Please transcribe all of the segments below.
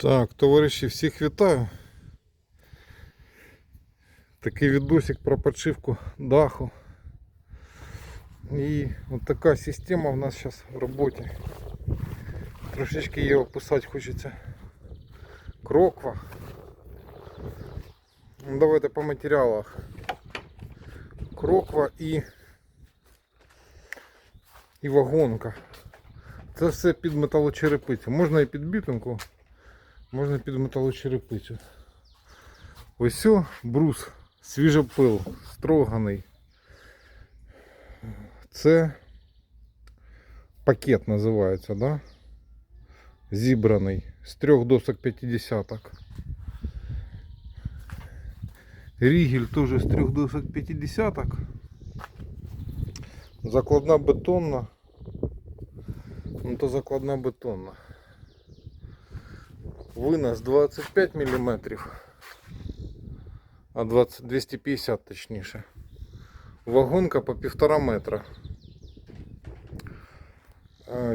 Так, товариші, всіх вітаю. Такий відосик про подшивку даху. І от така система в нас зараз в роботі. Трошечки її описати хочеться. Кроква. Ну, давайте по матеріалах. Кроква і, і вагонка. Це все під металочерепицю. Можна і під бітинку, можна під металочерепицю. Ось о, брус, свіжопил, строганий. Це пакет називається, да? Зібраний з трьох досок 50 Рігель теж з трьох досок 50 Закладна бетонна. Ну то закладна бетонна. Винос 25 мм, а 20, 250 точніше. Вагонка по півтора метра.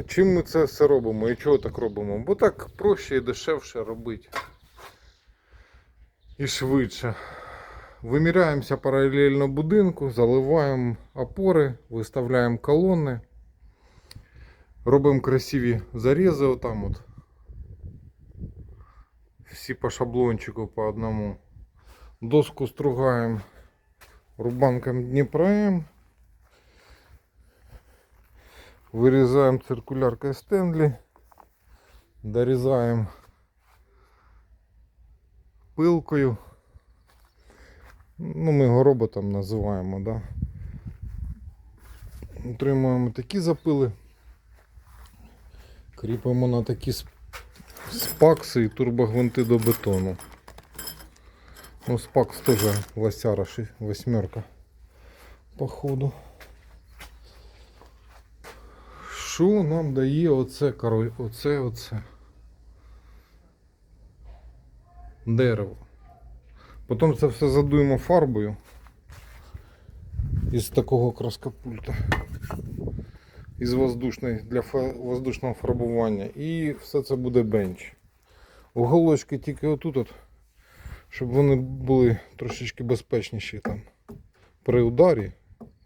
Чим ми це все робимо і чого так робимо? Бо так проще і дешевше робити. І швидше. Виміряємося паралельно будинку, заливаємо опори, виставляємо колони. Робимо красиві зарізи отам от. Всі по шаблончику по одному. Доску стругаємо рубанком Дніпра Вирізаємо циркуляркою Стенлі. Дорізаємо пилкою. Ну, ми його роботом називаємо, да? Отримуємо такі запили. Кріпимо на такі спакси і турбогвинти до бетону. Ну, спакс теж лосяра восьмерка. Походу. Що нам дає оце, король, оце, оце? Дерево. Потім це все задуємо фарбою із такого краскопульта із воздушної для воздушного фарбування. І все це буде бенч. Уголочки тільки отут, от, щоб вони були трошечки безпечніші там при ударі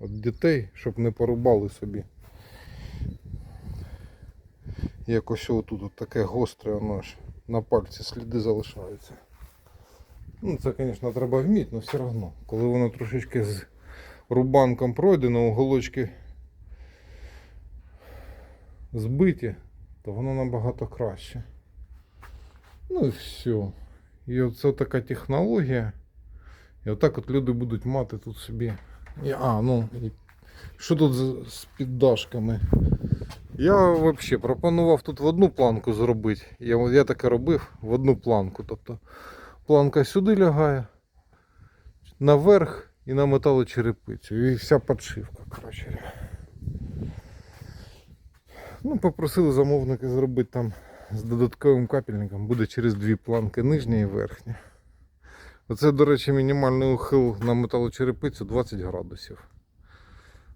від дітей, щоб не порубали собі. Якось отут от таке гостре воно ж на пальці сліди залишаються. Ну, це, звісно, треба вміти, але все одно. Коли воно трошечки з рубанком пройдено, уголочки збиті, то воно набагато краще. Ну і все. І оце така технологія. І отак от люди будуть мати тут собі. І, а, ну, і що тут з, з піддашками? Я взагалі пропонував тут в одну планку зробити. Я, я таке робив в одну планку. Тобто планка сюди лягає, наверх і на металочерепицю. І вся подшивка, коротше. Ну, попросили замовника зробити там з додатковим капельником. Буде через дві планки нижня і верхня. Оце, до речі, мінімальний ухил на металочерепицю 20 градусів.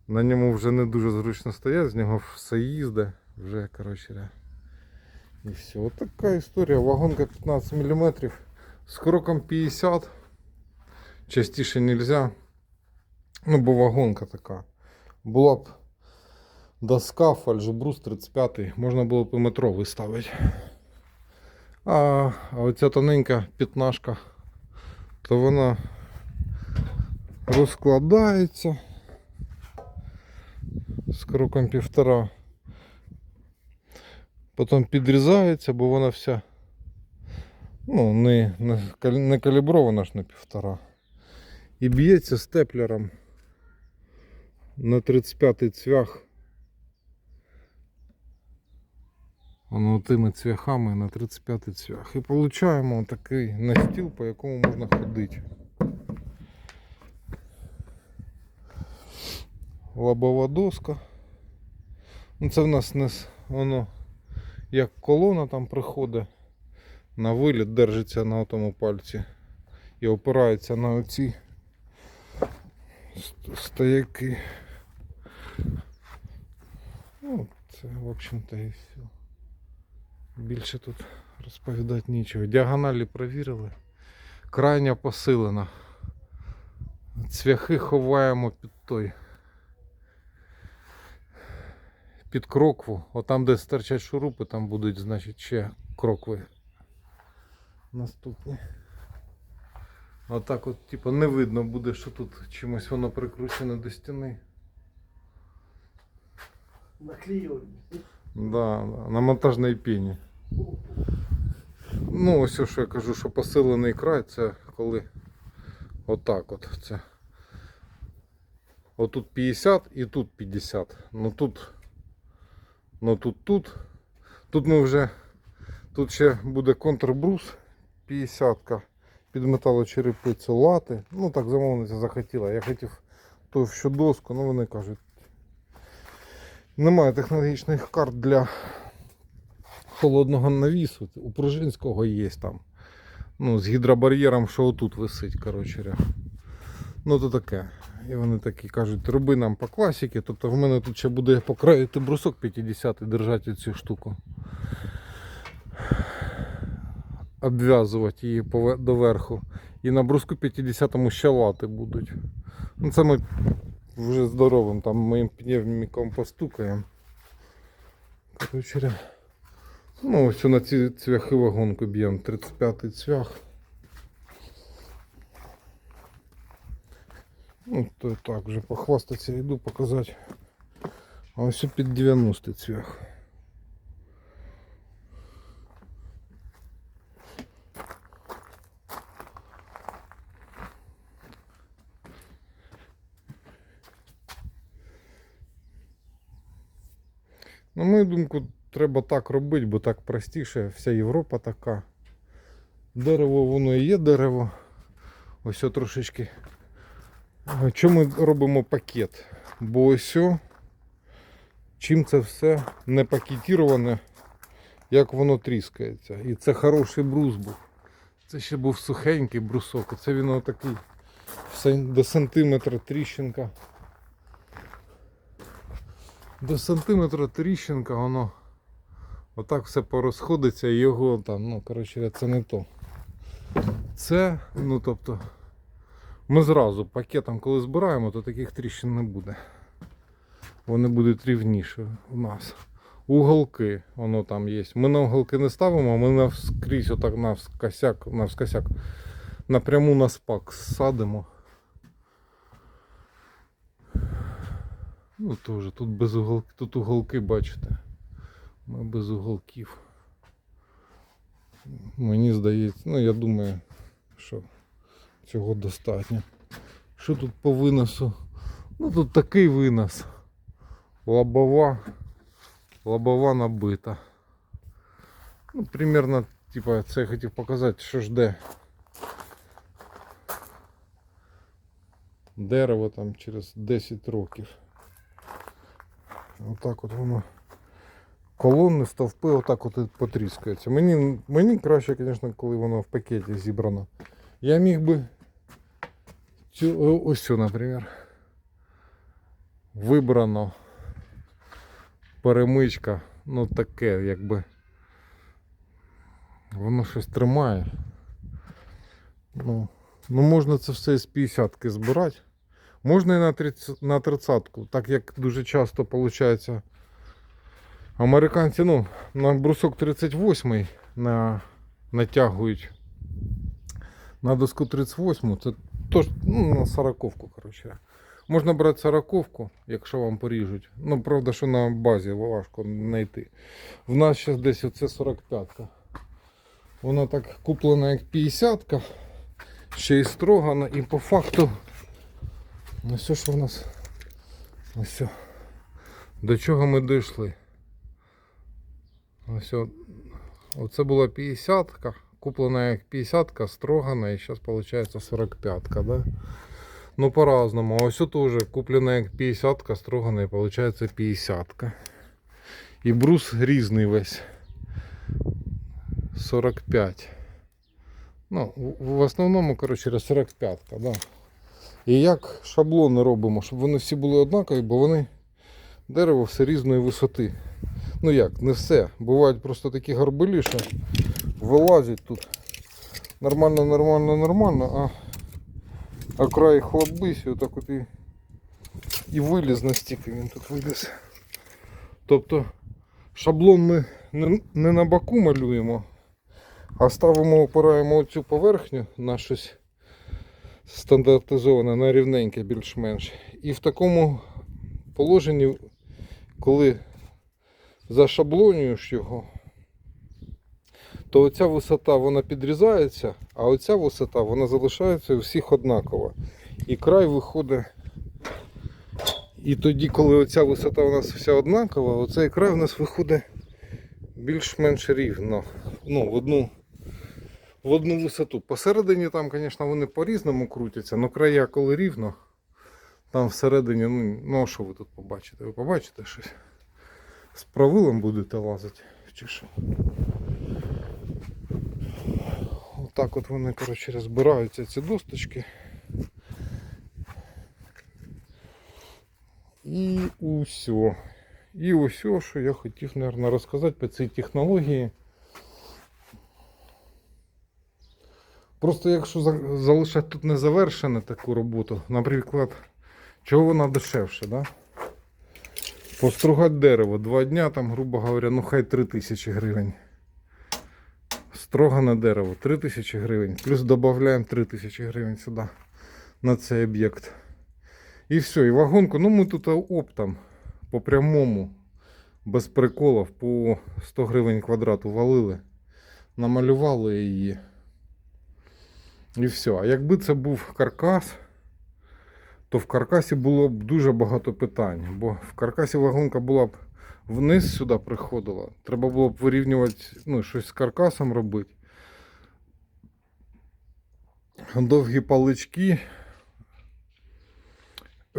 На ньому вже не дуже зручно стоять, з нього все їздить. Вже, коротше. І все. От така історія. Вагонка 15 мм. З кроком 50. Частіше нельзя. Ну, бо вагонка така. Була б доска, фальшбрус 35 можна було і метро виставити. А, оця тоненька п'ятнашка, то вона розкладається з кроком півтора. Потім підрізається, бо вона вся ну, не, не калібрована ж на півтора. І б'ється степлером на 35-й цвях. Воно тими цвяхами на 35 цвях. І получаємо такий настіл, по якому можна ходити. Лобова доска. Ну, це в нас не воно як колона там приходить на виліт, держиться на тому пальці і опирається на оці стояки. Ну, це, в общем-то, і все. Більше тут розповідати нічого. Діагоналі провірили. Крайня посилена. Цвяхи ховаємо під той. Під крокву. Отам, де стирчать шурупи, там будуть, значить, ще крокви. Наступні. Отак от, типу, не видно буде, що тут чимось воно прикручене до стіни. Наклеили. Да, на монтажній піні. Ну, ось що я кажу, що посилений край, це коли отак от це. Отут 50 і тут 50. Ну тут. Ну тут тут. Тут ми вже. Тут ще буде контрбрус 50 ка під металочерепицю лати. Ну так замовниця захотіла. Я хотів товщу доску, ну вони кажуть. Немає технологічних карт для холодного навісу. У Пружинського є там. Ну, з гідробар'єром, що отут висить, коротше. Ну то таке. І вони такі кажуть, роби нам по класіки. Тобто в мене тут ще буде по краю ти брусок 50 і держати цю штуку. Обв'язувати її доверху. І на бруску 50-му ще лати будуть. Ну, це ми вже здоровим там моїм пневміком постукаємо. Коротше, ну ось на ці цвяхи вагонку б'ємо. 35-й цвях. Ну, то так вже похвастатися йду показати. А ось під 90-й цвях. На мою думку, треба так робити, бо так простіше. Вся Європа така. Дерево воно і є дерево. Ось трошечки. Чому ми робимо пакет? Бо ось чим це все не пакетіроване, як воно тріскається. І це хороший брус був. Це ще був сухенький брусок. Це він отакий до сантиметра тріщинка. До сантиметра тріщинка, воно отак все порозходиться і його там, ну, коротше, це не то. Це, ну тобто, ми зразу пакетом, коли збираємо, то таких тріщин не буде. Вони будуть рівніші у нас. Уголки, воно там є. Ми на уголки не ставимо, ми навскрізь отак навскосяк, навскосяк напряму на спак садимо. Ну теж тут без уголки, тут уголки, бачите. Ми без уголків. Мені здається, ну я думаю, що цього достатньо. Що тут по виносу? Ну тут такий винос. Лобова. Лобова набита. Ну, примерно, типа, це я хотів показати, що жде. Дерево там через 10 років. Отак от воно. Колонни, стовпи отак от і потріскаються. Мені, мені краще, звісно, коли воно в пакеті зібрано. Я міг би цю, ось цю, наприклад. Вибрано перемичка, ну таке, якби. Воно щось тримає. Ну, ну можна це все з 50-ки збирати. Можна і на 30, на 30-ку, так як дуже часто виходить. Американці, ну, на брусок 38 на, натягують на доску 38, це тож, ну, на 40-ку, коротше. Можна брати 40-ку, якщо вам поріжуть. Ну, правда, що на базі важко знайти. В нас зараз десь оце 45-ка. Вона так куплена як 50-ка, ще й строгана, і по факту. Ну все, що в нас. Ну все. До чого ми дійшли? Ось о- оце була 50-ка, куплена як 50-ка, строгана, і зараз виходить 45-ка, да? Ну по-разному. Ось уже куплена як 50-ка, строгана, і виходить 50-ка. І брус різний весь. 45. Ну, в- основному, коротше, 45-ка, да. І як шаблони робимо, щоб вони всі були однакові, бо вони дерево все різної висоти. Ну як, не все. Бувають просто такі горбилі, що вилазять тут. Нормально, нормально, нормально, а, а край хлопбись, отак от і, і виліз настільки він тут виліз. Тобто шаблон ми не, не на боку малюємо, а ставимо, опираємо оцю поверхню на щось стандартизоване, на рівненьке більш-менш. І в такому положенні, коли зашаблонюєш його, то оця висота вона підрізається, а оця висота вона залишається у всіх однакова. І край виходить. І тоді, коли оця висота у нас вся однакова, оцей край у нас виходить більш-менш рівно. Ну, в одну, в одну висоту. Посередині там, звісно, вони по-різному крутяться, але края, коли рівно, там всередині, ну, ну що ви тут побачите? Ви побачите щось? З правилом будете лазити чи що? Отак от вони, коротше, розбираються ці досточки. І усьо. І усьо, що я хотів, мабуть, розказати по цій технології. Просто якщо залишати тут незавершену таку роботу, наприклад, чого вона дешевше, да? Постругати дерево два дня, там, грубо говоря, ну хай 3 тисячі гривень. Строгане дерево 3 тисячі гривень. Плюс додаємо 3 тисячі гривень сюди на цей об'єкт. І все, і вагонку, ну ми тут оптом по прямому, без приколів, по 100 гривень квадрату валили, намалювали її. І все. А якби це був каркас, то в каркасі було б дуже багато питань. Бо в каркасі вагонка була б вниз сюди приходила. Треба було б вирівнювати, ну, щось з каркасом робити. Довгі палички.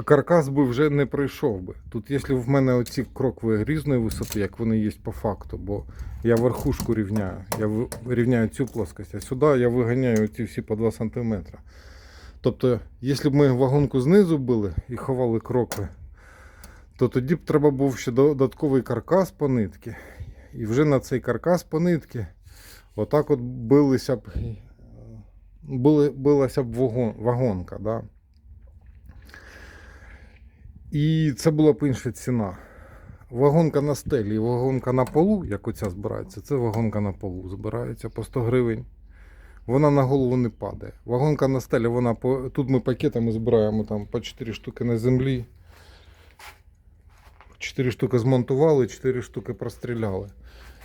Каркас би вже не пройшов би. Тут, якщо в мене оці крокви різної висоти, як вони є по факту, бо я верхушку рівняю, я рівняю цю плоскость, а сюди я виганяю ці всі по 2 см. Тобто, якщо б ми вагонку знизу били і ховали крокви, то тоді б треба був ще додатковий каркас по нитки. І вже на цей каркас по нитки отак от билися б, е, били, билася б вагонка. Да? І це була б інша ціна. Вагонка на стелі і вагонка на полу, як оця збирається, це вагонка на полу збирається по 100 гривень. Вона на голову не падає. Вагонка на стелі, вона по. Тут ми пакетами збираємо там по 4 штуки на землі. 4 штуки змонтували, 4 штуки простріляли.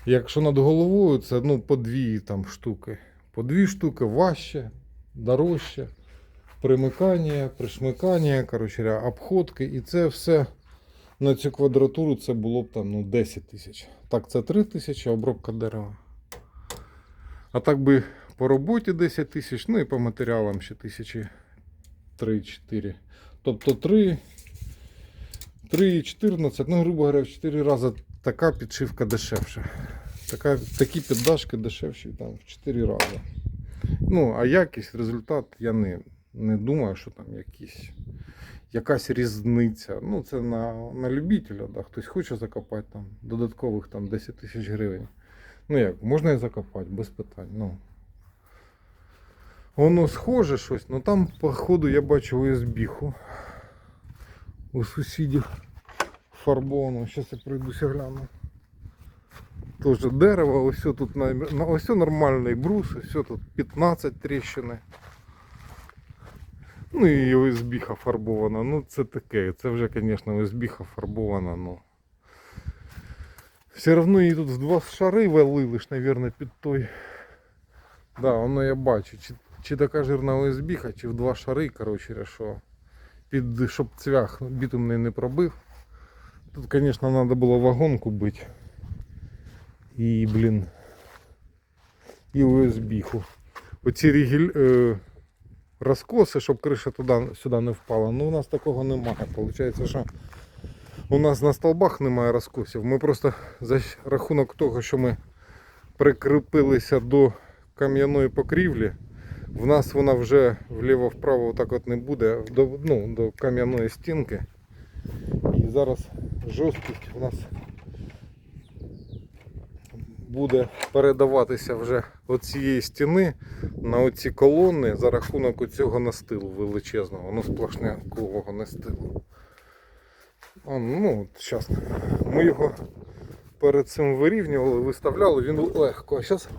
Якщо над головою, це ну, по 2 там, штуки. По 2 штуки важче, дорожче. Примикання, пришмикання, коротше, обходки. І це все на цю квадратуру це було б там ну, 10 тисяч. Так, це 3 тисячі, обробка дерева. А так би по роботі 10 тисяч, ну і по матеріалам ще тисячі 3-4. Тобто 3, 3 14, ну, грубо говоря, в 4 рази така підшивка дешевша. Така, такі піддашки дешевші там, в 4 рази. Ну, а якість, результат, я не, не думаю, що там якісь, якась різниця. Ну, це на, на любителя, да. хтось хоче закопати там додаткових там, 10 тисяч гривень. Ну як, можна і закопати, без питань. Ну. Воно схоже щось, але там, походу, я бачу ОСБ-ху у сусідів фарбовано. Зараз я пройдуся гляну. Тоже дерево, ось тут на ось нормальний брус, ось тут 15 тріщини. Ну і ОСБ фарбована. Ну це таке, це вже, звісно, ОСБ фарбована, ну. Все одно її тут в два шари валили ж, мабуть, під той. Да, воно я бачу. Чи, чи така жирна ОСБ, чи в два шари, коротше, що під, щоб цвях бітумний не пробив. Тут, звісно, треба було вагонку бити. І, блін. І ОСБ-ху. Оці рігіль, е, розкоси, щоб криша туди, сюди не впала. Ну у нас такого немає. Получається, що у нас на столбах немає розкосів. Ми просто за рахунок того, що ми прикріпилися до кам'яної покрівлі, в нас вона вже вліво-вправо так от не буде до, ну, до кам'яної стінки. І зараз жорсткість у нас буде передаватися вже оцієї стіни на оці колони за рахунок оцього настилу величезного, ну сплошнякового настилу. А, ну, зараз ми його перед цим вирівнювали, виставляли, він легко. А зараз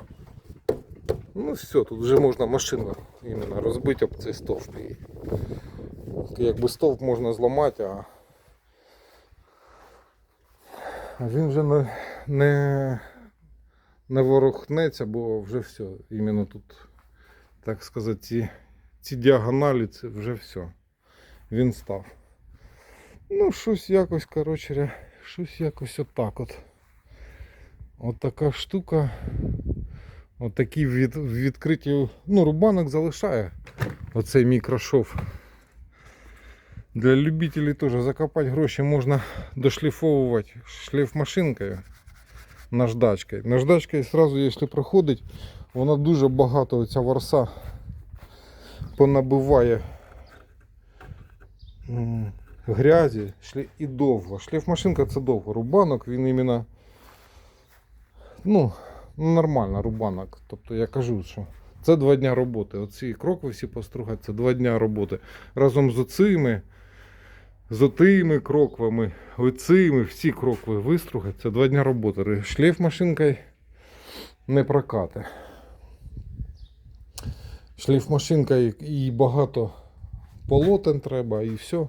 ну все, тут вже можна машину іменно розбити об цей стовп. Якби стовп можна зламати, а він вже не, не, не ворухнеться, бо вже все. Іменно тут, так сказати, ці, ці діагоналі це вже все. Він став. Ну, щось якось, коротше, щось якось отак от. От така штука. От такі від, відкриті. Ну, рубанок залишає оцей мікрошов. Для любителей теж закопати гроші можна дошліфовувати шлейфмашинкою наждачкою. Наждачкою сразу, якщо проходить, вона дуже багато оця ворса понабиває грязі і довго. Шлейфмашинка це довго. Рубанок він іменно ну, нормально рубанок. Тобто я кажу, що це два дня роботи. Оці крокви всі постругати, це два дня роботи. Разом з оцими, з отими кроквами, оцими, всі крокви вистругати, це два дня роботи. Шлейф машинкою не прокати. Шлейф машинкою і багато полотен треба, і все.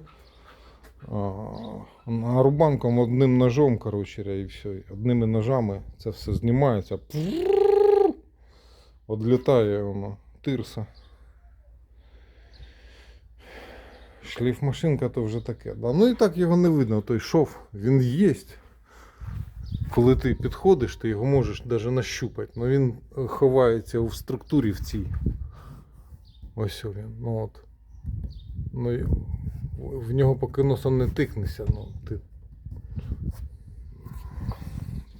А рубанком одним ножом, коротше, і все. Одними ножами це все знімається. Одлітає воно. Тирса. Шлейфмашинка то вже таке. Да. Ну і так його не видно, той шов, він є. Коли ти підходиш, ти його можеш навіть нащупати. але він е, ховається в структурі в цій. Ось він. Ну от. Ну, в нього поки носом не тикнешся, ну ти.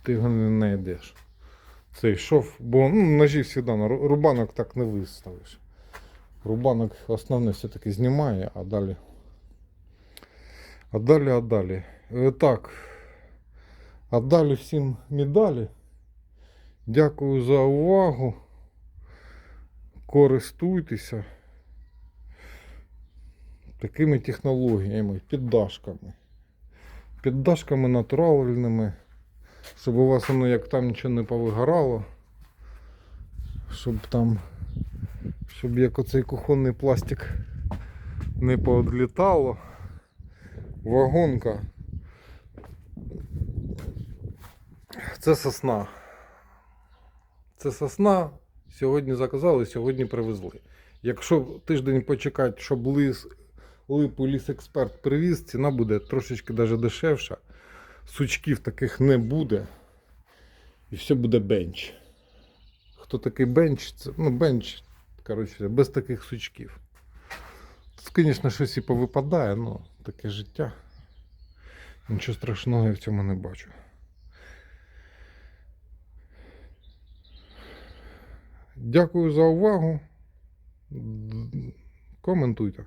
Ти його не знайдеш. Цей шов, бо ну, ножі завжди на рубанок так не виставиш. Рубанок основне все-таки знімає, а далі. А далі, а далі. Е, Так. А далі всім медалі. Дякую за увагу. Користуйтеся такими технологіями, піддашками. Піддашками натуральними, щоб у вас воно як там нічого не повигорало. Щоб там, щоб як оцей кухонний пластик не поодлітало. Вагонка. Це сосна. Це сосна. Сьогодні заказали, сьогодні привезли. Якщо тиждень почекати, щоб лис, липу лісексперт привіз, ціна буде трошечки даже дешевша. Сучків таких не буде. І все буде бенч. Хто такий бенч? Це, ну, бенч, коротше, без таких сучків. Тут, звісно, щось і повипадає, але таке життя. Нічого страшного я в цьому не бачу. Дякую за увагу. Коментуйте.